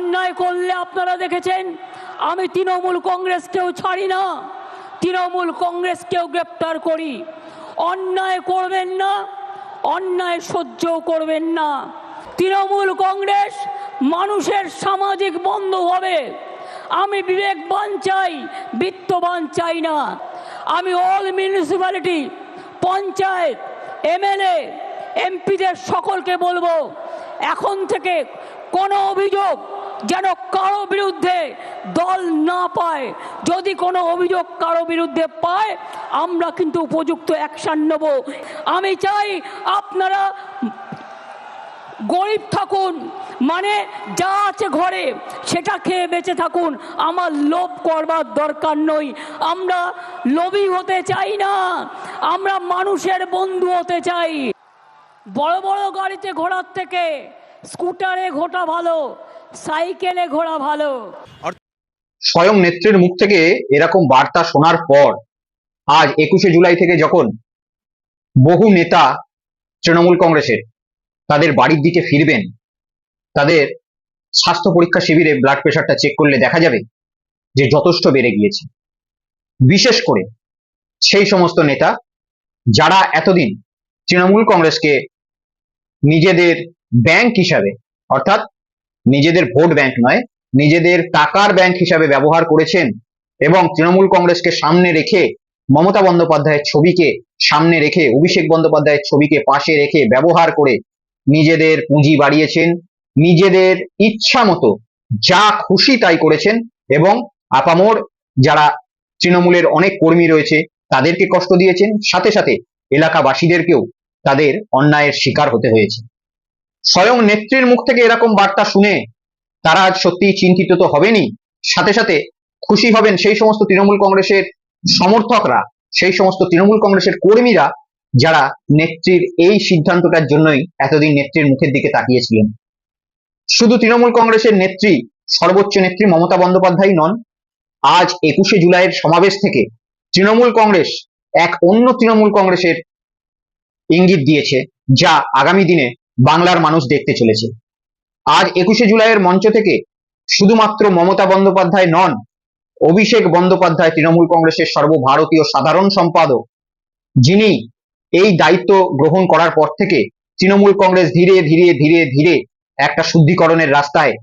অন্যায় করলে আপনারা দেখেছেন, আমি তৃণমূল কংগ্রেসকেও ছাড়ি না। তৃণমূল কংগ্রেসকেও গ্রেপ্তার করি। অন্যায় করবেন না, অন্যায় সহ্যও করবেন না। তৃণমূল কংগ্রেস মানুষের সামাজিক বন্ধু হবে। আমি বিবেকবান চাই, বিত্তবান চাই না। আমি অল মিউনিসিপ্যালিটি পঞ্চায়েত, এমএলএ, এমপিদের সকলকে বলব, এখন থেকে কোনো অভিযোগ যেন কারও বিরুদ্ধে দল না পায়। যদি কোনো অভিযোগ কারও বিরুদ্ধে পায়, আমরা কিন্তু উপযুক্ত অ্যাকশন নেব। আমি চাই আপনারা গরিব থাকুন মানে যা আছে ঘরে, সেটা খেয়ে বেঁচে থাকুন। আমার লোভ করবার দরকার নই। আমরা লোভী হতে চাই না। আমরা মানুষের বন্ধু হতে চাই। বড় বড় গাড়িতে ঘোরার থেকে স্কুটারে ঘোটা ভালো। সাইকেলে ঘোরা ভালো। স্বয়ং নেত্রীর মুখ থেকে এরকম বার্তা শোনার পর, আজ একুশে জুলাই থেকে যখন বহু নেতা তৃণমূল কংগ্রেসের তাদের বাড়ির দিকে ফিরবেন, তাদের স্বাস্থ্য পরীক্ষা শিবিরে ব্লাড প্রেশারটা চেক করলে দেখা যাবে যে যথেষ্ট বেড়ে গিয়েছে। বিশেষ করে সেই সমস্ত নেতা যারা এতদিন তৃণমূল কংগ্রেসকে নিজেদের ব্যাংক হিসাবে, অর্থাৎ নিজেদের ভোট ব্যাংক নয়, নিজেদের টাকার ব্যাংক হিসাবে ব্যবহার করেছেন এবং তৃণমূল কংগ্রেসকে সামনে রেখে মমতা বন্দ্যোপাধ্যায়ের ছবিকে সামনে রেখে, অভিষেক বন্দ্যোপাধ্যায়ের ছবিকে পাশে রেখে ব্যবহার করে নিজেদের পুঁজি বাড়িয়েছেন, নিজেদের ইচ্ছা মতো যা খুশি তাই করেছেন এবং আপামোর যারা তৃণমূলের অনেক কর্মী রয়েছে তাদেরকে কষ্ট দিয়েছেন, সাথে সাথে এলাকাবাসীদেরকেও তাদের অন্যায়ের শিকার হতে হয়েছে। স্বয়ং নেত্রীর মুখ থেকে এরকম বার্তা শুনে তারা আজ সত্যিই চিন্তিত তো হবেনই। সাথে সাথে খুশি হবেন সেই সমস্ত তৃণমূল কংগ্রেসের সমর্থকরা, সেই সমস্ত তৃণমূল কংগ্রেসের কর্মীরা যারা নেত্রীর এই সিদ্ধান্তটার জন্যই এতদিন নেত্রীর মুখের দিকে তাকিয়েছিলেন। শুধু তৃণমূল কংগ্রেসের নেত্রী, সর্বোচ্চ নেত্রী মমতা বন্দ্যোপাধ্যায় নন, আজ একুশে জুলাইয়ের সমাবেশ থেকে তৃণমূল কংগ্রেস এক অন্য তৃণমূল কংগ্রেসের ইঙ্গিত দিয়েছে, যা আগামী দিনে বাংলার মানুষ দেখতে চলেছে। আজ একুশে জুলাইয়ের মঞ্চ থেকে শুধুমাত্র মমতা বন্দ্যোপাধ্যায় নন, অভিষেক বন্দ্যোপাধ্যায় তৃণমূল কংগ্রেসের সর্বভারতীয় সাধারণ সম্পাদক, যিনি এই দায়িত্ব গ্রহণ করার পর থেকে তৃণমূল কংগ্রেস ধীরে ধীরে ধীরে ধীরে একটা শুদ্ধিকরণের রাস্তায়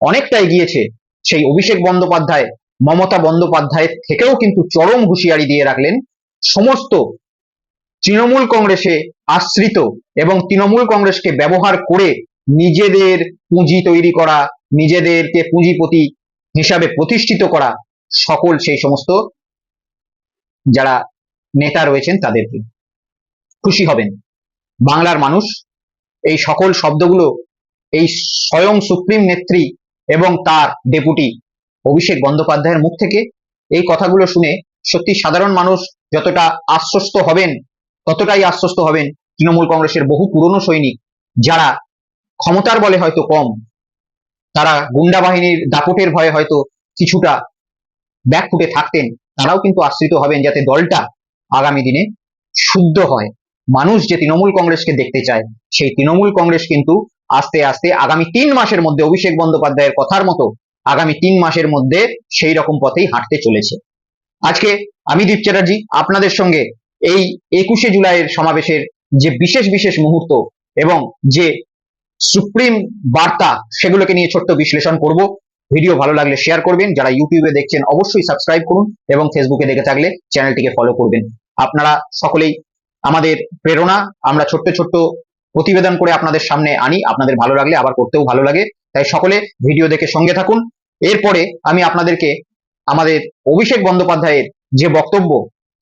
অনেকটা এগিয়েছে। সেই অভিষেক বন্দ্যোপাধ্যায়, মমতা বন্দ্যোপাধ্যায়ের থেকেও কিন্তু চরম হুঁশিয়ারি দিয়ে রাখলেন সমস্ত তৃণমূল কংগ্রেসে আশ্রিত এবং তৃণমূল কংগ্রেসকে ব্যবহার করে নিজেদের পুঁজি তৈরি করা, নিজেদেরকে পুঁজিপতি হিসাবে প্রতিষ্ঠিত করা সকল সেই সমস্ত যারা নেতা রয়েছেন তাদেরকে খুশি হবেন। বাংলার মানুষ এই সকল শব্দগুলো, এই স্বয়ং সুপ্রিম নেত্রী এবং তার ডেপুটি অভিষেক বন্দ্যোপাধ্যায়ের মুখ থেকে এই কথাগুলো শুনে সত্যি সাধারণ মানুষ যতটা আশ্বস্ত হবেন ততটাই আশ্বস্ত হবেন তৃণমূল কংগ্রেসের বহু পুরনো সৈনিক যারা ক্ষমতার বলে হয়তো কম, তারা গুন্ডা বাহিনীর দাপটের ভয়ে হয়তো কিছুটা ব্যাক ফুটে থাকতেন, তারাও কিন্তু আশ্রিত হবেন যাতে দলটা আগামী দিনে শুদ্ধ হয়। মানুষ যে তৃণমূল কংগ্রেসকে দেখতে চায়, সেই তৃণমূল কংগ্রেস কিন্তু আস্তে আস্তে আগামী তিন মাসের মধ্যে অভিষেক বন্দ্যোপাধ্যায়ের কথার মতো আগামী তিন মাসের মধ্যে সেই রকম পথেই হাঁটতে চলেছে। আজকে আমি দীপ চ্যাটার্জি, আপনাদের সঙ্গে এই একুশে জুলাইয়ের সমাবেশের যে বিশেষ বিশেষ মুহূর্ত এবং যে সুপ্রিম বার্তা সেগুলোকে নিয়ে ছোট্ট বিশ্লেষণ করব, ভিডিও ভালো লাগলে শেয়ার করবেন, যারা ইউটিউবে দেখছেন অবশ্যই সাবস্ক্রাইব করুন এবং ফেসবুকে দেখে থাকলে চ্যানেলটিকে ফলো করবেন। আপনারা সকলেই আমাদের প্রেরণা, আমরা ছোট্ট ছোট্ট প্রতিবেদন করে আপনাদের সামনে আনি, আপনাদের ভালো লাগলে আবার করতেও ভালো লাগে। তাই সকলে ভিডিও দেখে সঙ্গে থাকুন। এরপরে আমি আপনাদেরকে আমাদের অভিষেক বন্দ্যোপাধ্যায়ের যে বক্তব্য,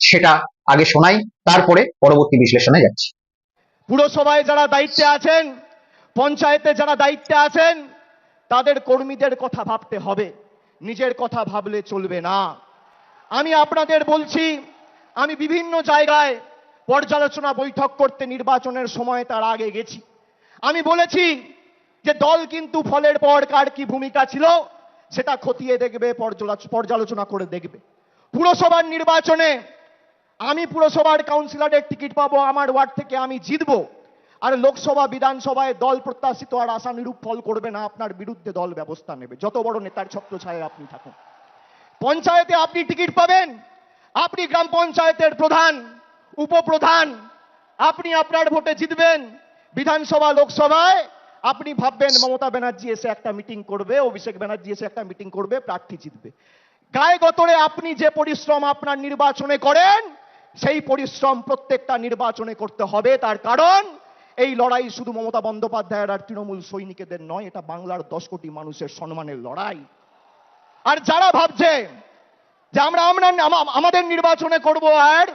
সেটা আগে শোনাই, তারপরে পরবর্তী বিশ্লেষণে যাচ্ছি। পুরসভায় যারা দায়িত্বে আছেন, পঞ্চায়েতে যারা দায়িত্বে আছেন, তাদের কর্মীদের কথা ভাবতে হবে। নিজের কথা ভাবলে চলবে না। আমি আপনাদের বলছি, আমি বিভিন্ন জায়গায় পর্যালোচনা বৈঠক করতে নির্বাচনের সময় তার আগে গেছি। আমি বলেছি যে দল কিন্তু ফলের পর কার কি ভূমিকা ছিল, সেটা খতিয়ে দেখবে পর্যালোচনা করে দেখবে। পুরসভার নির্বাচনে আমি পুরসভার কাউন্সিলরের টিকিট পাবো, আমার ওয়ার্ড থেকে আমি জিতবো। আর লোকসভা, বিধানসভায় দল প্রত্যাশিত আর আশানুরূপ ফল করবে না, আপনার বিরুদ্ধে দল ব্যবস্থা নেবে। যত বড় নেতার ছত্রছায়ায় আপনি থাকুন। পঞ্চায়েতে আপনি টিকিট পাবেন, আপনি গ্রাম পঞ্চায়েতের প্রধান, উপপ্রধান, আপনি আপনার ভোটে জিতবেন। বিধানসভা, লোকসভায় আপনি ভাববেন, মমতা ব্যানার্জি এসে একটা মিটিং করবে, অভিষেক ব্যানার্জি এসে একটা মিটিং করবে, প্রার্থী জিতবে। গায়ে গতরে আপনি যে পরিশ্রম আপনার নির্বাচনে করেন সেই পরিশ্রম প্রত্যেকটা নির্বাচনে করতে হবে। তার কারণ, এই লড়াই শুধু মমতা বন্দ্যোপাধ্যায়ের আর তৃণমূল সৈনিকেদের নয়, এটা বাংলার দশ কোটি মানুষের সম্মানের লড়াই। আর যারা ভাবছে যে আমরা আমরা আমাদের নির্বাচনে করব আর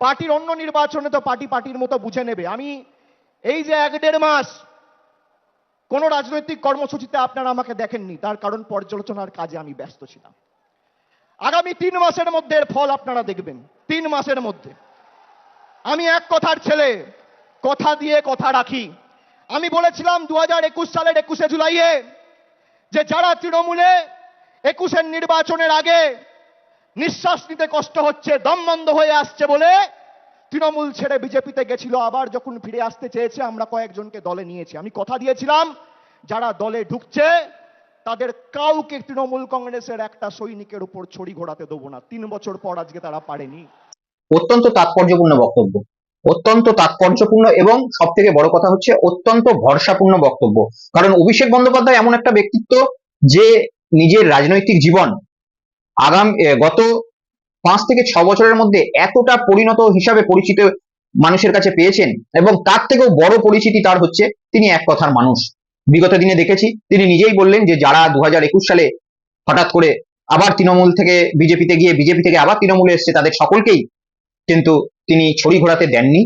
পার্টির অন্য নির্বাচনে তো পার্টি পার্টির মতো বুঝে নেবে। আমি এই যে এক দেড় মাস কোন রাজনৈতিক কর্মসূচিতে আপনারা আমাকে দেখেননি, তার কারণ পর্যালোচনার কাজে আমি ব্যস্ত ছিলাম। আগামী তিন মাসের মধ্যে এর ফল আপনারা দেখবেন, তিন মাসের মধ্যে। আমি এক কথার ছেলে, কথা দিয়ে কথা রাখি। আমি বলেছিলাম দু হাজার একুশ সালের একুশে জুলাইয়ে যে যারা তৃণমূলে একুশের নির্বাচনের আগে নিঃশ্বাস নিতে কষ্ট হচ্ছে, দম বন্ধ হয়ে আসছে বলে তৃণমূল ছেড়ে বিজেপিতে গেছিল। আবার যখন ফিরে আসতে চেয়েছে, আমরা কয়েকজনকে দলে নিয়েছি। আমি কথা দিয়েছিলাম, যারা দলে ঢুকছে তাদের কাউকে তৃণমূল কংগ্রেসের একটা সৈনিকের উপর ছড়ি ঘোরাতে দেবো না। তিন বছর পর আজকে তারা পারেনি। অত্যন্ত তাৎপর্যপূর্ণ বক্তব্য। অত্যন্ত তাৎপর্যপূর্ণ এবং সব থেকে বড় কথা হচ্ছে অত্যন্ত ভরসাপূর্ণ বক্তব্য। কারণ অভিষেক বন্দ্যোপাধ্যায় এমন একটা ব্যক্তিত্ব যে নিজের রাজনৈতিক জীবন আগাম গত পাঁচ থেকে ছ বছরের মধ্যে এতটা পরিণত হিসাবে পরিচিত মানুষের কাছে পেয়েছেন এবং তার থেকেও বড় পরিচিতি তার হচ্ছে তিনি এক কথার মানুষ। বিগত দিনে দেখেছি, তিনি নিজেই বললেন যে যারা দু হাজার একুশ সালে হঠাৎ করে আবার তৃণমূল থেকে বিজেপিতে গিয়ে, বিজেপি থেকে আবার তৃণমূলে এসছে, তাদের সকলকেই কিন্তু তিনি ছড়ি ঘোরাতে দেননি।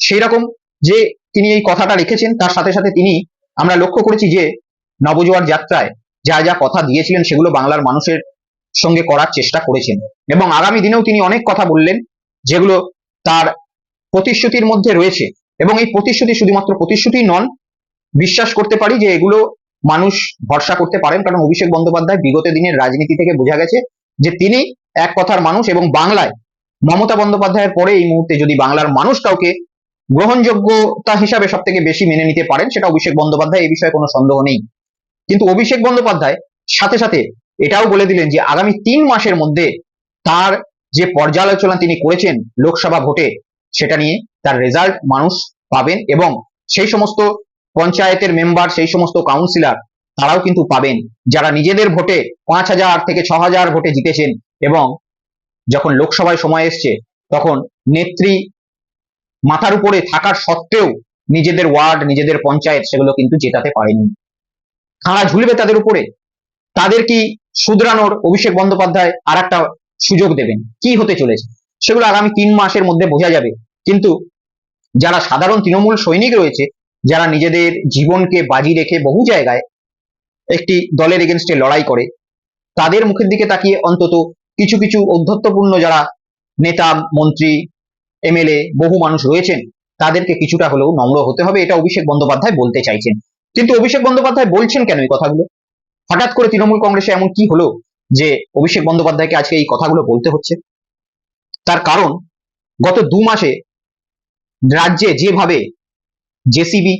সেই রকম যে তিনি এই কথাটা রেখেছেন, তার সাথে সাথে তিনি আমরা লক্ষ্য করেছি যে নবজোয়ার যাত্রায় যা যা কথা দিয়েছিলেন, সেগুলো বাংলার মানুষের সঙ্গে করার চেষ্টা করেছেন। এবং আগামী দিনেও তিনি অনেক কথা বললেন, যেগুলো তার প্রতিশ্রুতির মধ্যে রয়েছে। এবং এই প্রতিশ্রুতি শুধুমাত্র প্রতিশ্রুতি নন বিশ্বাস করতে পারি যে এগুলো মানুষ ভরসা করতে পারেন। কারণ অভিষেক বন্দ্যোপাধ্যায় বিগত দিনের রাজনীতি থেকে বোঝা গেছে যে তিনি এক কথার মানুষ এবং বাংলায় মমতা বন্দ্যোপাধ্যায়ের পরে এই মুহূর্তে যদি বাংলার মানুষ কাউকে গ্রহণযোগ্যতা হিসাবে সব থেকে বেশি মেনে নিতে পারেন, সেটা অভিষেক বন্দ্যোপাধ্যায় এই বিষয়ে কোনো সন্দেহ নেই। কিন্তু অভিষেক বন্দ্যোপাধ্যায় সাথে সাথে এটাও বলে দিলেন যে আগামী তিন মাসের মধ্যে তার যে পর্যালোচনা তিনি করেছেন লোকসভা ভোটে, সেটা নিয়ে তার রেজাল্ট মানুষ পাবেন এবং সেই সমস্ত পঞ্চায়েতের মেম্বার সেই সমস্ত কাউন্সিলর তারাও কিন্তু পাবেন। যারা নিজেদের ভোটে পাঁচ হাজার থেকে ছ হাজার ভোটে জিতেছেন এবং যখন লোকসভায় সময় এসছে, তখন নেত্রী মাথার উপরে থাকার সত্ত্বেও নিজেদের ওয়ার্ড, নিজেদের পঞ্চায়েত সেগুলো কিন্তু জেতাতে পারেনি। খাড়া ঝুলবে তাদের উপরে। তাদের কি শুধরানোর অভিষেক বন্দ্যোপাধ্যায় আর একটা সুযোগ দেবেন? কি হতে চলেছে? সেগুলো আগামী তিন মাসের মধ্যে বোঝা যাবে। কিন্তু যারা সাধারণ তৃণমূল সৈনিক রয়েছে যারা নিজেদের জীবনকে বাজি রেখে বহু জায়গায় একটি দলের এগেনস্টে লড়াই করে, তাদের মুখের দিকে তাকিয়ে অন্তত কিছু কিছু ঔদ্ধত্যপূর্ণ যারা নেতা, মন্ত্রী এমএলএ বহু মানুষ রয়েছেন, তাদেরকে কিছুটা হলেও নম্র হতে হবে, এটা অভিষেক বন্দ্যোপাধ্যায় বলতে চাইছেন। কিন্তু অভিষেক বন্দ্যোপাধ্যায় বলছেন কেন এই কথাগুলো? হঠাৎ করে তৃণমূল কংগ্রেসে এমন কি হলো যে অভিষেক বন্দ্যোপাধ্যায়কে আজকে এই কথাগুলো বলতে হচ্ছে? তার কারণ, গত দু মাসে রাজ্যে যেভাবে জেসিবি,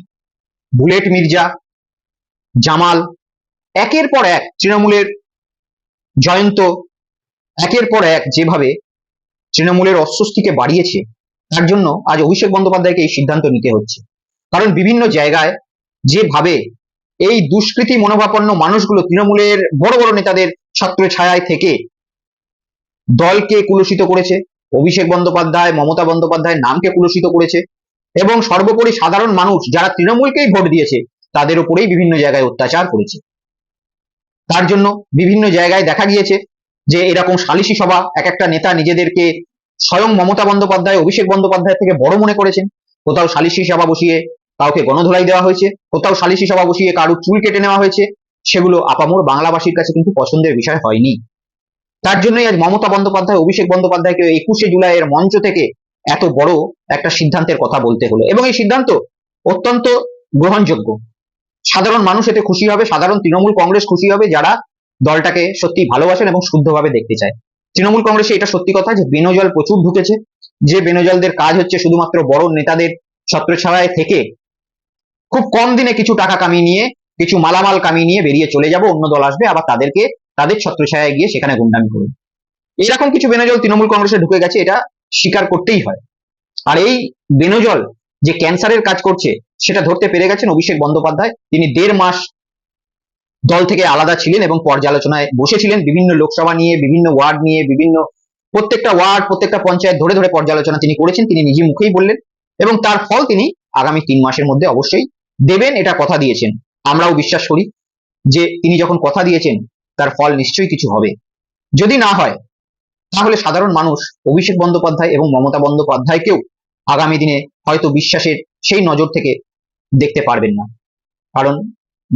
বুলেট মির্জা, জামাল, একের পর এক তৃণমূলের জয়ন্ত, একের পর এক যেভাবে তৃণমূলের অস্বস্তিকে বাড়িয়েছে, তার জন্য আজ অভিষেক বন্দ্যোপাধ্যায়কে এই সিদ্ধান্ত নিতে হচ্ছে। কারণ বিভিন্ন জায়গায় যেভাবে এই দুষ্কৃতী মনোভাবাপন্ন মানুষগুলো তৃণমূলের বড় বড় নেতাদের ছত্র ছায়ায় থেকে দলকে কুলুষিত করেছে, অভিষেক বন্দ্যোপাধ্যায়, মমতা বন্দ্যোপাধ্যায়ের নামকে কুলুষিত করেছে এবং সর্বোপরি সাধারণ মানুষ যারা তৃণমূলকেই ভোট দিয়েছে, তাদের উপরেই বিভিন্ন জায়গায় অত্যাচার করেছে। তার জন্য বিভিন্ন জায়গায় দেখা গিয়েছে যে এরকম সালিশি সভা এক একটা নেতা নিজেদেরকে স্বয়ং মমতা বন্দ্যোপাধ্যায়, অভিষেক বন্দ্যোপাধ্যায় থেকে বড় মনে করেছেন। কোথাও সালিশি সভা বসিয়ে কাউকে গণধোলাই দেওয়া হয়েছে, কোথাও সালিশি সভা বসিয়ে কারুর চুল কেটে নেওয়া হয়েছে, সেগুলো আপামোর বাংলাবাসীর কাছে কিন্তু পছন্দের বিষয় হয়নি। তার জন্যই আজ মমতা বন্দ্যোপাধ্যায়, অভিষেক বন্দ্যোপাধ্যায়কে একুশে জুলাইয়ের মঞ্চ থেকে এত বড় একটা সিদ্ধান্তের কথা বলতে হলো। এবং এই সিদ্ধান্ত অত্যন্ত গ্রহণযোগ্য। সাধারণ মানুষ এতে খুশি হবে, সাধারণ তৃণমূল কংগ্রেস খুশি হবে যারা দলটাকে সত্যি ভালোবাসেন এবং শুদ্ধভাবে দেখতে চায়। তৃণমূল কংগ্রেসে এটা সত্যি কথা যে বেনজল প্রচুর ঢুকেছে। যে বেনজলদের কাজ হচ্ছে শুধুমাত্র বড় নেতাদের ছত্রছায়ায় থেকে খুব কম দিনে কিছু টাকা কামিয়ে নিয়ে, কিছু মালামাল কামিয়ে নিয়ে বেরিয়ে চলে যাব, অন্য দল আসবে, আবার তাদেরকে, তাদের ছত্রছায়ায় গিয়ে সেখানে গুন্ডামি করবে। এরকম কিছু বেনজল তৃণমূল কংগ্রেসে ঢুকে গেছে, এটা স্বীকার করতেই হয়। আর এই বেনজল যে ক্যান্সারের কাজ করছে, সেটা ধরতে পেরে গেছেন অভিষেক বন্দ্যোপাধ্যায়। তিনি দেড় মাস দল থেকে আলাদা ছিলেন এবং পর্যালোচনায় বসেছিলেন। বিভিন্ন লোকসভা নিয়ে, বিভিন্ন ওয়ার্ড নিয়ে, বিভিন্ন প্রত্যেকটা ওয়ার্ড, প্রত্যেকটা পঞ্চায়েত ধরে ধরে পর্যালোচনা তিনি করেছেন, তিনি নিজে মুখেই বললেন। এবং তার ফল তিনি আগামী তিন মাসের মধ্যে অবশ্যই দেবেন, এটা কথা দিয়েছেন। আমরাও বিশ্বাস করি যে তিনি যখন কথা দিয়েছেন, তার ফল নিশ্চয়ই কিছু হবে। যদি না হয় তাহলে সাধারণ মানুষ অভিষেক বন্দ্যোপাধ্যায় এবং মমতা বন্দ্যোপাধ্যায়কেও আগামী দিনে হয়তো বিশ্বাসের সেই নজর থেকে দেখতে পারবেন না। কারণ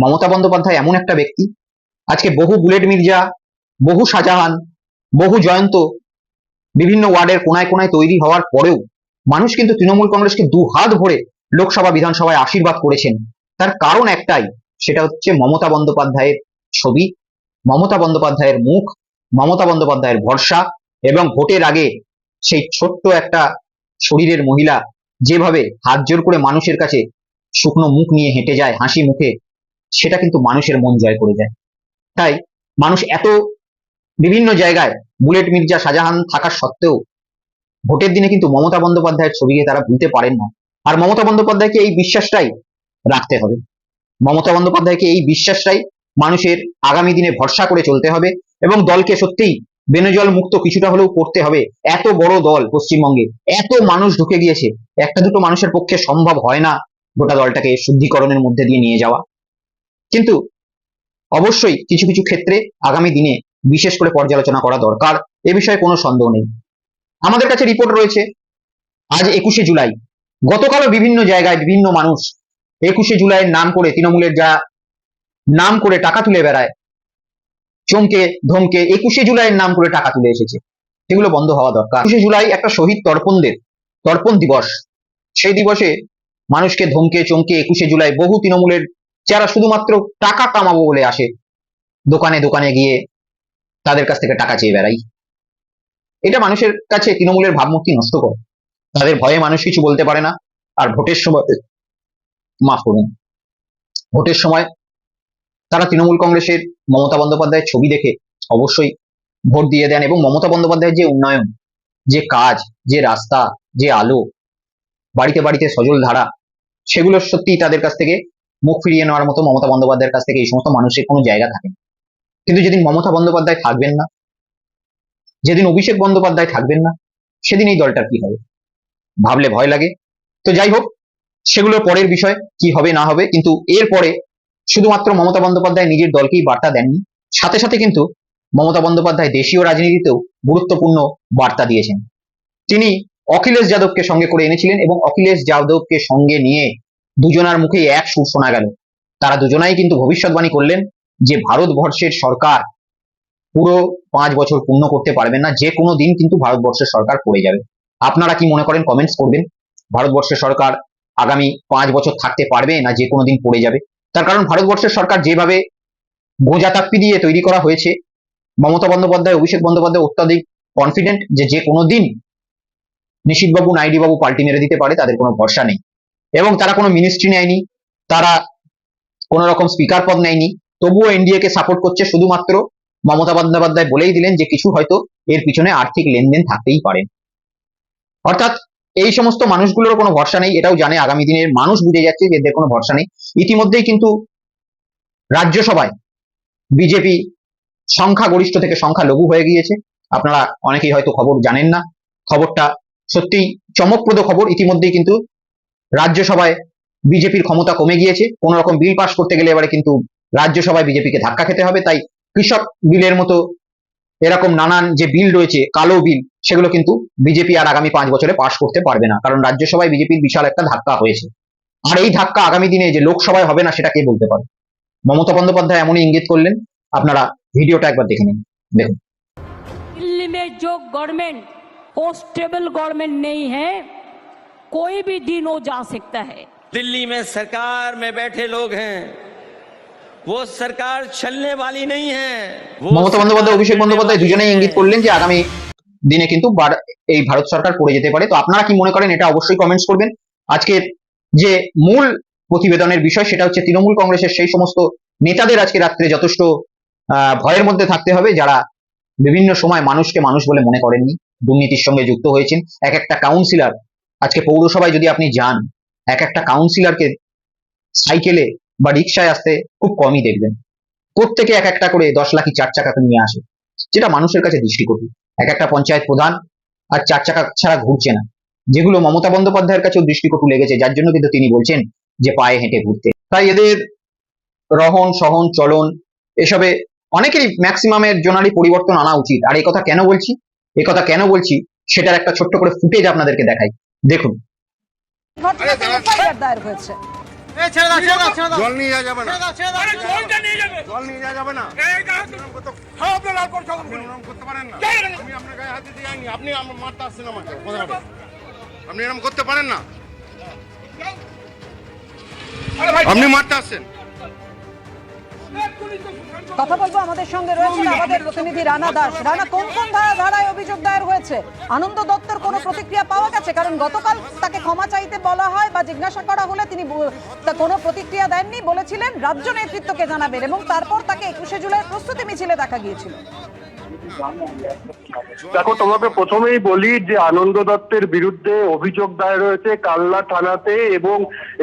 মমতা বন্দ্যোপাধ্যায় এমন একটা ব্যক্তি, আজকে বহু বুলেট মির্জা, বহু শাহজাহান, বহু জয়ন্ত বিভিন্ন ওয়ার্ডের কোনায় কোনায় তৈরি হওয়ার পরেও মানুষ কিন্তু তৃণমূল কংগ্রেসকে দু হাত ভরে লোকসভা, বিধানসভায় আশীর্বাদ করেছেন। তার কারণ একটাই, সেটা হচ্ছে মমতা বন্দ্যোপাধ্যায়ের ছবি, মমতা বন্দ্যোপাধ্যায়ের মুখ, মমতা বন্দ্যোপাধ্যায়ের ভরসা এবং ভোটের আগে সেই ছোট্ট একটা শরীরের মহিলা যেভাবে হাত জোর করে মানুষের কাছে শুকনো মুখ নিয়ে হেঁটে যায়, হাসি মুখে, সেটা কিন্তু মানুষের মন জয় করে যায় তাই মানুষ এত বিভিন্ন জায়গায় বুলেট মির্জা শাহজাহান থাকার সত্ত্বেও ভোটের দিনে কিন্তু মমতা বন্দ্যোপাধ্যায়ের ছবিকে তারা ভুলতে পারেন না। আর মমতা বন্দ্যোপাধ্যায়কে এই বিশ্বাসটাই রাখতে হবে। মমতা বন্দ্যোপাধ্যায়কে এই বিশ্বাসটাই মানুষের আগামী দিনে ভরসা করে চলতে হবে এবং দলকে সত্যিই বেনজল মুক্ত কিছুটা হলেও করতে হবে। এত বড় দল পশ্চিমবঙ্গে, এত মানুষ ঢুকে গিয়েছে, একটা দুটো মানুষের পক্ষে সম্ভব হয় না গোটা দলটাকে শুদ্ধিকরণের মধ্যে দিয়ে নিয়ে যাওয়া। কিন্তু অবশ্যই কিছু কিছু ক্ষেত্রে আগামী দিনে বিশেষ করে পর্যালোচনা করা দরকার, এ বিষয়ে কোনো সন্দেহ নেই। আমাদের কাছে রিপোর্ট রয়েছে, আজ একুশে জুলাই। গতকালও বিভিন্ন জায়গায় বিভিন্ন মানুষ একুশে জুলাইয়ের নাম করে, তৃণমূলের যা নাম করে টাকা তুলে বেড়ায় চমকে ধমকে, একুশে জুলাইয়ের নাম করে টাকা তুলে এসেছে। সেগুলো বন্ধ হওয়া দরকার। একুশে জুলাই একটা শহীদ তর্পণদের তর্পণ দিবস। সেই দিবসে মানুষকে ধমকে, চমকে একুশে জুলাই বহু তৃণমূলের যারা শুধুমাত্র টাকা কামাবো বলে আসে, দোকানে দোকানে গিয়ে তাদের কাছ থেকে টাকা চেয়ে বেড়াই। এটা মানুষের কাছে তৃণমূলের ভাবমূর্তি নষ্ট করে। তাদের ভয়ে মানুষ কিছু বলতে পারে না। আর ভোটের সময়, মাফ করুন, ভোটের সময় তারা তৃণমূল কংগ্রেসের মমতা বন্দ্যোপাধ্যায়ের ছবি দেখে অবশ্যই ভোট দিয়ে দেন এবং মমতা বন্দ্যোপাধ্যায়ের যে উন্নয়ন, যে কাজ, যে রাস্তা, যে আলো, বাড়িতে বাড়িতে সজল ধারা, সেগুলো সত্যিই তাদের কাছ থেকে মুখ ফিরিয়ে নেওয়ার মতো মমতা বন্দ্যোপাধ্যায়ের কাছ থেকে এই সমস্ত মানুষের কোনো জায়গা থাকে। কিন্তু যেদিন মমতা বন্দ্যোপাধ্যায় থাকবেন না, যেদিন অভিষেক বন্দ্যোপাধ্যায় থাকবেন না, সেদিন এই দলটার কি হবে ভাবলে ভয় লাগে তো যাই হোক সেগুলো পরের বিষয় কি হবে না হবে, কিন্তু এরপরে শুধুমাত্র মমতা বন্দ্যোপাধ্যায় নিজের দলকেই বার্তা দেননি। সাথে সাথে কিন্তু মমতা বন্দ্যোপাধ্যায় দেশীয় রাজনীতিতেও গুরুত্বপূর্ণ বার্তা দিয়েছেন। তিনি অখিলেশ যাদবকে সঙ্গে করে এনেছিলেন এবং অখিলেশ যাদবকে সঙ্গে নিয়ে দুজনার মুখেই এক সুর শোনা গেল। তারা দুজনাই কিন্তু ভবিষ্যৎবাণী করলেন যে ভারতবর্ষের সরকার পুরো পাঁচ বছর পূর্ণ করতে পারবেন না, যে কোনো দিন কিন্তু ভারতবর্ষের সরকার পড়ে যাবে। আপনারা কি মনে করেন কমেন্টস করবেন, ভারতবর্ষের সরকার আগামী পাঁচ বছর থাকতে পারবে না, যে কোনো দিন পড়ে যাবে? তার কারণ ভারতবর্ষের সরকার যেভাবে গোজাতাপ্পি দিয়ে তৈরি করা হয়েছে, মমতা বন্দ্যোপাধ্যায়, অভিষেক বন্দ্যোপাধ্যায় অত্যাধিক কনফিডেন্ট যে যে কোনো দিন নিশীথবাবু নাইডি বাবু পাল্টি মেরে দিতে পারে, তাদের কোনো ভরসা নেই। এবং তারা কোনো মিনিস্ট্রি নেয়নি, তারা কোনো রকম স্পিকার পদ নেয়নি। তবুও এনডিএ কে সাপোর্ট করছে শুধুমাত্র মমতা বন্দ্যোপাধ্যায় বলেই দিলেন যে কিছু হয়তো এর পিছনে আর্থিক লেনদেন থাকতেই পারে। অর্থাৎ এই সমস্ত মানুষগুলোর কোনো ভরসা নেই, এটাও জানে আগামী দিনের মানুষ বুঝে যাচ্ছে যে এদের কোনো ভরসা নেই। ইতিমধ্যেই কিন্তু রাজ্যসভায় বিজেপি সংখ্যাগরিষ্ঠ থেকে সংখ্যা লঘু হয়ে গিয়েছে। আপনারা অনেকেই হয়তো খবর জানেন না। খবরটা সত্যিই চমকপ্রদ খবর। ইতিমধ্যেই কিন্তু রাজ্যসভায় বিজেপির ক্ষমতা কমে গিয়েছে। কোন রকম বিল পাস করতে গেলে এবারে কিন্তু রাজ্যসভায় বিজেপিকে ধাক্কা খেতে হবে। তাই কৃষক বিলের মতো এরকম নানান যে বিল রয়েছে কালো বিল সেগুলো কিন্তু বিজেপি আর আগামী পাঁচ বছরে পাশ করতে পারবে না কারণ রাজ্যসভায় বিজেপির বিশাল একটা ধাক্কা হয়েছে আর এই ধাক্কা আগামী দিনে যে লোকসভায় হবে না সেটা কে বলতে পারে মমতা বন্দ্যোপাধ্যায় এমনই ইঙ্গিত করলেন আপনারা ভিডিওটা একবার দেখে নিন দেখুন दिल्ली में जो गवर्नमेंट वो स्टेबल गवर्नमेंट नहीं है कोई भी दिन वो जा सकता है दिल्ली में सरकार में बैठे लोग हैं वो सरकार चलने वाली नहीं है वो মমতা বন্দ্যোপাধ্যায় सरकार অভিষেক गिरने বন্দ্যোপাধ্যায় वाली দুজনেই है। ইঙ্গিত করলেন যে আগামী দিনে কিন্তু বার- এই ভারত সরকার পড়ে যেতে পারে তো আপনারা কি মনে করেন এটা অবশ্যই কমেন্টস করবেন আজকের যে মূল প্রতিবেদনের বিষয় সেটা হচ্ছে তৃণমূল কংগ্রেসের সেই সমস্ত নেতাদের আজকে রাত্রে যথেষ্ট আহ, ভয়ের মধ্যে থাকতে হবে যারা বিভিন্ন সময় মানুষকে মানুষ বলে মনে করেননি দুর্নীতির সঙ্গে যুক্ত হয়েছেন এক একটা কাউন্সিলর আজকে পৌরসভায় যদি আপনি যান এক একটা কাউন্সিলরকে সাইকেলে বা রিক্সায় আসতে খুব কমই দেখবেন। প্রত্যেকে এক একটা করে দশ লাখি চার চাকা নিয়ে আসে যেটা মানুষের কাছে দৃষ্টিকটু। এক একটা পঞ্চায়েত প্রধান আর চার চাকা ছাড়া ঘুরছে না যেগুলো মমতা বন্দ্যোপাধ্যায়ের কাছেও দৃষ্টিকটু লেগেছে যার জন্য কিন্তু তিনি বলছেন যে পায়ে হেঁটে ঘুরতে। তাই এদের রহন সহন চলন এসবে অনেকেরই ম্যাক্সিমামের জনারই পরিবর্তন আনা উচিত। আর এই কথা কেন বলছি? এই কথা কেন বলছি? সেটার একটা ছোট্ট করে ফুটেজ আপনাদেরকে দেখাই। দেখুন। দায়ের হয়েছে। জল নিয়ে যাওয়া যাবে না। জল নিয়ে যাওয়া যাবে না। করতে পারেন না। আমি আপনার গায়ে হাতে দিয়ে আইনি আপনি আমার মারতে আসছেন আমাকে। আপনি? এরকম করতে পারেন না। আপনি মারতে আসছেন। কথা বলব আমাদের সঙ্গে রয়েছেন আমাদের প্রতিনিধি রানা দাস। রানা, কোন কোন ধারা ধারায় অভিযোগ দায়ের হয়েছে? আনন্দ দত্তর কোনো প্রতিক্রিয়া পাওয়া গেছে? কারণ গতকাল তাকে ক্ষমা চাইতে বলা হয় বা জিজ্ঞাসা করা হলে তিনি কোনো প্রতিক্রিয়া দেননি বলেছিলেন। রাজ্য নেতৃত্বকে জানাবেন এবং তারপর তাকে একুশে জুলাইয়ের প্রস্তুতি মিছিলে দেখা গিয়েছিল। দেখো, তোমাকে প্রথমেই বলি যে আনন্দ দত্তের বিরুদ্ধে অভিযোগ দায়ের হয়েছে কাল্লা থানাতে এবং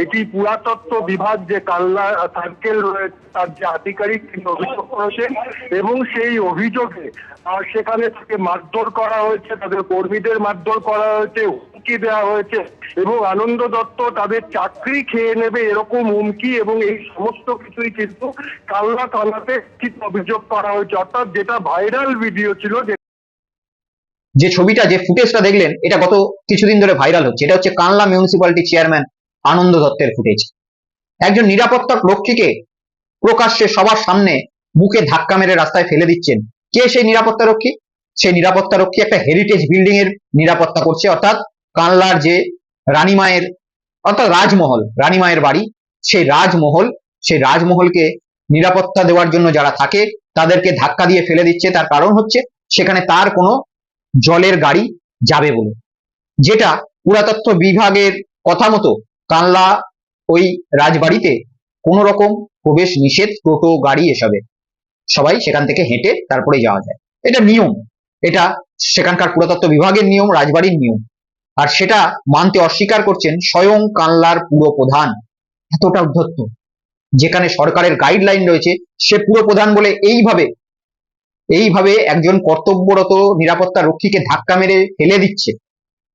এটি পুরাতত্ত্ব বিভাগ যে কাল্লা সার্কেল রয়েছে, তার যে আধিকারিক তিনি অভিযোগ করেছেন এবং সেই অভিযোগে সেখানে তাকে মারধর করা হয়েছে, তাদের কর্মীদের মারধর করা হয়েছে হুমকি দেওয়া হয়েছে এবং আনন্দ দত্ত তাদের চাকরি খেয়ে নেবে এরকম হুমকি এবং এই সমস্ত কিছুই কিন্তু কালনা থানাতে ঠিক অভিযোগ করা হয়েছে। অর্থাৎ যেটা ভাইরাল ভিডিও ছিল যে যে ছবিটা, যে ফুটেজটা দেখলেন, এটা গত কিছুদিন ধরে ভাইরাল হচ্ছে। এটা হচ্ছে কানলা মিউনিসিপ্যালিটি চেয়ারম্যান আনন্দ দত্তের ফুটেজ। একজন নিরাপত্তা রক্ষীকে প্রকাশ্যে সবার সামনে বুকে ধাক্কা মেরে রাস্তায় ফেলে দিচ্ছেন। কে সেই নিরাপত্তা রক্ষী? সেই নিরাপত্তা রক্ষী একটা হেরিটেজ বিল্ডিং এর নিরাপত্তা করছে, অর্থাৎ কানলার যে রানীমায়ের অর্থাৎ রাজমহল রানীমায়ের বাড়ি, সেই রাজমহল, সেই রাজমহলকে নিরাপত্তা দেওয়ার জন্য যারা থাকে, তাদেরকে ধাক্কা দিয়ে ফেলে দিচ্ছে। তার কারণ হচ্ছে, সেখানে তার কোনো জলের গাড়ি যাবে বলে। যেটা পুরাতত্ত্ব বিভাগের কথা মতো কানলা ওই রাজবাড়িতে কোনো রকম প্রবেশ নিষেধ, টোটো, গাড়ি এসবে। সবাই সেখান থেকে হেঁটে তারপরে যাওয়া যায়। এটা নিয়ম। এটা সেখানকার পুরাতত্ত্ব বিভাগের নিয়ম, রাজবাড়ির নিয়ম। আর সেটা মানতে অস্বীকার করছেন স্বয়ং কানলার পুরো প্রধান। এতটা উদ্ধত্ত। যেখানে সরকারের গাইডলাইন রয়েছে, সে পুরো প্রধান বলে এইভাবে এইভাবে একজন কর্তব্যরত নিরাপত্তা রক্ষীকে ধাক্কা মেরে ফেলে দিচ্ছে।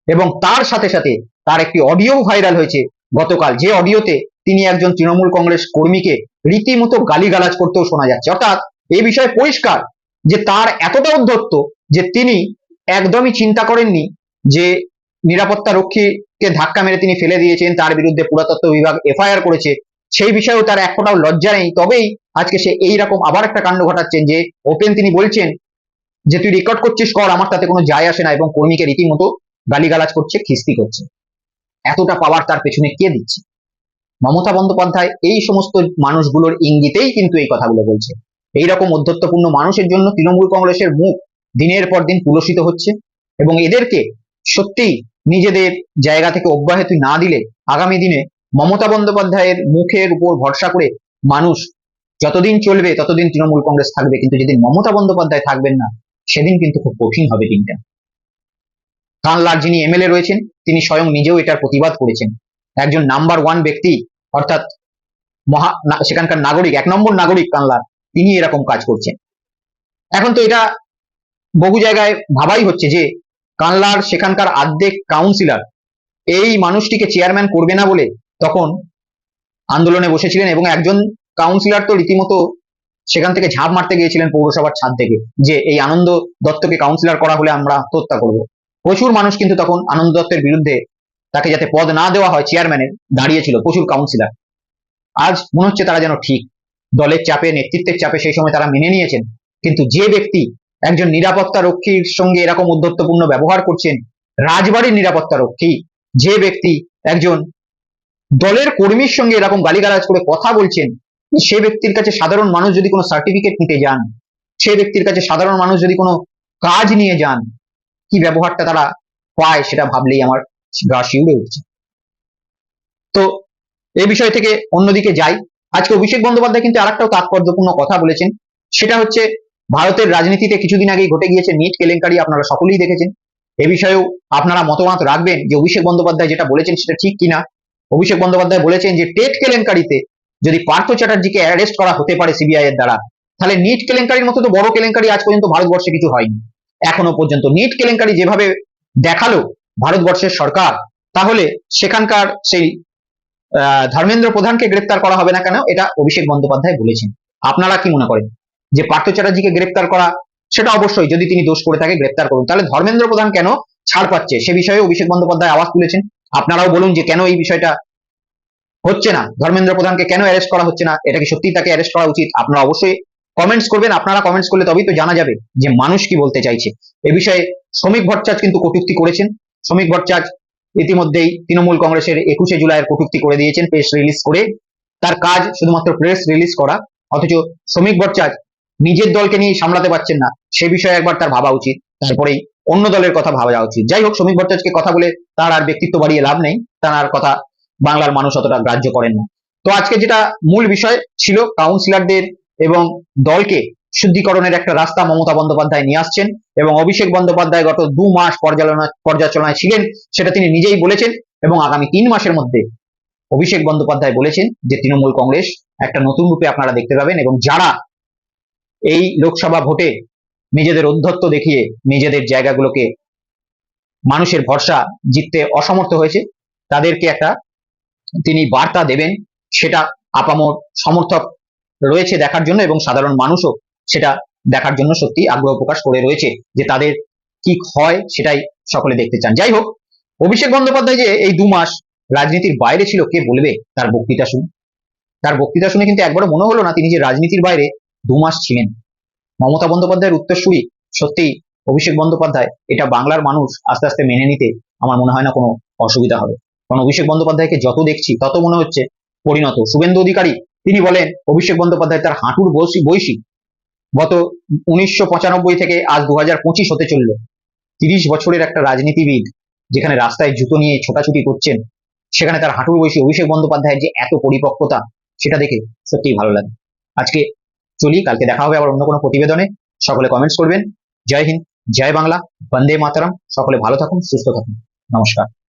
এবং তার সাথে সাথে তার একটি অডিও ভাইরাল হয়েছে গতকাল। যে অডিওতে তিনি একজন তৃণমূল কংগ্রেস কর্মীকে রীতিমতো গালিগালাজ করতেও শোনা যাচ্ছে। অর্থাৎ এই বিষয়ে পরিষ্কার যে তার এতটা উদ্ধত্ত যে তিনি একদমই চিন্তা করেননি যে নিরাপত্তা রক্ষীকে ধাক্কা মেরে তিনি ফেলে দিয়েছেন, তার বিরুদ্ধে পুরাতত্ত্ব বিভাগ এফআইআর করেছে, সেই বিষয়েও তার এক ফোঁটাও লজ্জা নেই। তবেই আজকে সে এইরকম আবার একটা কাণ্ড ঘটাচ্ছেন যে ওপেন তিনি বলছেন যে, তুই রেকর্ড করছিস, কর, আমার তাতে কোনো যায় আসে না এবং কর্মীকে রীতিমতো গালিগালাজ করছে, খিস্তি করছে। এতটা পাওয়ার তার পেছনে কে দিচ্ছে? মমতা বন্দ্যোপাধ্যায় এই সমস্ত মানুষগুলোর ইঙ্গিতেই কিন্তু এই কথাগুলো বলছে। এইরকম অধ্যত্বপূর্ণ মানুষের জন্য তৃণমূল কংগ্রেসের মুখ দিনের পর দিন কুলসিত হচ্ছে এবং এদেরকে সত্যি নিজেদের জায়গা থেকে অব্যাহতি না দিলে আগামী দিনে মমতা বন্দ্যোপাধ্যায়ের মুখের উপর ভরসা করে মানুষ যতদিন চলবে ততদিন তৃণমূল কংগ্রেস থাকবে। কিন্তু যেদিন মমতা বন্দ্যোপাধ্যায় থাকবেন না, সেদিন কিন্তু খুব কঠিন হবে দিনটা। কানলার যিনি এমএলএ রয়েছেন, তিনি স্বয়ং নিজেও এটার প্রতিবাদ করেছেন। একজন নাম্বার ওয়ান ব্যক্তি, অর্থাৎ মহা সেখানকার নাগরিক, এক নম্বর নাগরিক কানলার তিনি এরকম কাজ করছেন। এখন তো এটা বহু জায়গায় ভাবাই হচ্ছে যে কানলার সেখানকার আর্ধেক কাউন্সিলর এই মানুষটিকে চেয়ারম্যান করবে না বলে তখন আন্দোলনে বসেছিলেন এবং একজন কাউন্সিলর তো রীতিমতো সেখান থেকে ঝাঁপ মারতে গিয়েছিলেন পৌরসভার ছাদ থেকে যে এই আনন্দ দত্তকে কাউন্সিলর করা হলে আমরা আত্মহত্যা করব। প্রচুর মানুষ কিন্তু তখন আনন্দ দত্তের বিরুদ্ধে তাকে যাতে পদ না দেওয়া হয় চেয়ারম্যানের দাঁড়িয়েছিল প্রচুর কাউন্সিলর আজ মনে হচ্ছে তারা যেন ঠিক। দলের চাপে, নেতৃত্বের চাপে সেই সময় তারা মেনে নিয়েছেন। কিন্তু যে ব্যক্তি একজন নিরাপত্তা রক্ষীর সঙ্গে এরকম উদ্ধত্তপূর্ণ ব্যবহার করছেন, রাজবাড়ির নিরাপত্তা রক্ষী যে ব্যক্তি একজন দলের কর্মীর সঙ্গে এরকম গালিগালাজ করে কথা বলছেন, সে ব্যক্তির কাছে সাধারণ মানুষ যদি কোনো সার্টিফিকেট নিতে যান, সে ব্যক্তির কাছে সাধারণ মানুষ যদি কোনো কাজ নিয়ে যান, কি ব্যবহারটা তারা পায় সেটা ভাবলেই আমার গা শিউরে উঠছে। তো এ বিষয় থেকে অন্যদিকে যাই। আজকে অভিষেক বন্দ্যোপাধ্যায় কিন্তু আর আরেকটাও তাৎপর্যপূর্ণ কথা বলেছেন, সেটা হচ্ছে ভারতের রাজনীতিতে কিছুদিন আগেই ঘটে গিয়েছে নিট কেলেঙ্কারি, আপনারা সকলেই দেখেছেন। এ বিষয়েও আপনারা মতামত রাখবেন যে অভিষেক বন্দ্যোপাধ্যায় যেটা বলেছেন সেটা ঠিক কিনা। অভিষেক বন্দ্যোপাধ্যায় বলেছেন যে টেট কেলেঙ্কারিতে যদি পার্থ চ্যাটার্জিকে অ্যারেস্ট করা হতে পারে সিবিআই এর দ্বারা, তাহলে নিট কেলেঙ্কারির মতো তো বড় কেলেঙ্কারি আজ পর্যন্ত ভারতবর্ষে কিছু হয়নি। এখনও পর্যন্ত নিট কেলেঙ্কারি যেভাবে দেখাল ভারতবর্ষের সরকার, তাহলে সেখানকার সেই ধর্মেন্দ্র প্রধানকে গ্রেপ্তার করা হবে না কেন? এটা অভিষেক বন্দ্যোপাধ্যায় বলেছেন। আপনারা কি মনে করেন? যে পার্থ চ্যাটার্জিকে গ্রেপ্তার করা, সেটা অবশ্যই যদি তিনি দোষ করে থাকে গ্রেপ্তার করুন। তাহলে ধর্মেন্দ্র প্রধান কেন ছাড় পাচ্ছে? সে বিষয়ে অভিষেক বন্দ্যোপাধ্যায় আওয়াজ তুলেছেন। আপনারাও বলুন যে কেন এই বিষয়টা হচ্ছে না? ধর্মেন্দ্র প্রধানকে কেন অ্যারেস্ট করা হচ্ছে না? এটা কি সত্যি তাকে অ্যারেস্ট করা উচিত? আপনারা অবশ্যই কমেন্টস করবেন। আপনারা কমেন্টস করলে তবেই তো জানা যাবে যে মানুষ কি বলতে চাইছে। এ বিষয়ে শ্রমিক ভট্টাচার্য কিন্তু কটুক্তি করেছেন। শ্রমিক ভট্টাচার্য ইতিমধ্যেই তৃণমূল কংগ্রেসের একুশে জুলাইয়ের কটুক্তি করে দিয়েছেন প্রেস রিলিজ করে। তার কাজ শুধুমাত্র প্রেস রিলিজ করা। অথচ শ্রমিক ভট্টাচার্য নিজের দলকে নিয়ে সামলাতে পারছেন না, সে বিষয়ে একবার তার ভাবা উচিত, তারপরেই অন্য দলের কথা ভাবা যাওয়া উচিত। যাই হোক শ্রমিক ভট্টাচার্যকে কথা বলে তার আর ব্যক্তিত্ব বাড়িয়ে লাভ নেই, তার কথা বাংলার মানুষ অতটা গ্রাহ্য করেন না। তো আজকে যেটা মূল বিষয় ছিল, কাউন্সিলরদের এবং দলকে শুদ্ধিকরণের একটা রাস্তা মমতা বন্দ্যোপাধ্যায় নিয়ে আসছেন এবং অভিষেক বন্দ্যোপাধ্যায় গত দু মাস পর্যালোচনা পর্যালোচনায় ছিলেন, সেটা তিনি নিজেই বলেছেন এবং আগামী তিন মাসের মধ্যে অভিষেক বন্দ্যোপাধ্যায় বলেছেন যে তৃণমূল কংগ্রেস একটা নতুন রূপে আপনারা দেখতে পাবেন এবং যারা এই লোকসভা ভোটে নিজেদের ঔদ্ধত্য দেখিয়ে নিজেদের জায়গাগুলোকে মানুষের ভরসা জিততে অসমর্থ হয়েছে। তাদেরকে একটা তিনি বার্তা দেবেন, সেটা আপামর সমর্থক রয়েছে দেখার জন্য এবং সাধারণ মানুষও সেটা দেখার জন্য সত্যি আগ্রহ প্রকাশ করে রয়েছে যে তাদের কি হয় সেটাই সকলে দেখতে চান। যাই হোক, অভিষেক বন্দ্যোপাধ্যায় যে এই দু মাস রাজনীতির বাইরে ছিল, কে বলবে তার বক্তৃতা শুনে? তার বক্তৃতা শুনে কিন্তু একবারও মনে হলো না তিনি যে রাজনীতির বাইরে দু মাস ছিলেন। মমতা বন্দ্যোপাধ্যায়ের উত্তরসূরি সত্যি অভিষেক বন্দ্যোপাধ্যায়, এটা বাংলার মানুষ আস্তে আস্তে মেনে নিতে আমার মনে হয় না কোনো অসুবিধা হবে। কারণ অভিষেক বন্দ্যোপাধ্যায়কে যত দেখছি, তত মনে হচ্ছে পরিণত। শুভেন্দু অধিকারী, তিনি বলেন, অভিষেক বন্দ্যোপাধ্যায় তার হাঁটুর বয়সী বয়সী। গত উনিশশো পঁচানব্বই থেকে আজ দু হাজার পঁচিশ হতে চলল। তিরিশ বছরের একটা রাজনীতিবিদ যেখানে রাস্তায় জুতো নিয়ে ছোটাছুটি করছেন, সেখানে তার হাঁটুর বয়সী অভিষেক বন্দ্যোপাধ্যায়ের যে এত পরিপক্কতা, সেটা দেখে সত্যিই ভালো লাগে। আজকে চলি, কালকে দেখা হবে আবার অন্য কোনো প্রতিবেদনে। সকলে কমেন্টস করবেন। জয় হিন্দ, জয় বাংলা, বন্দে মাতারাম। সকলে ভালো থাকুন, সুস্থ থাকুন। নমস্কার।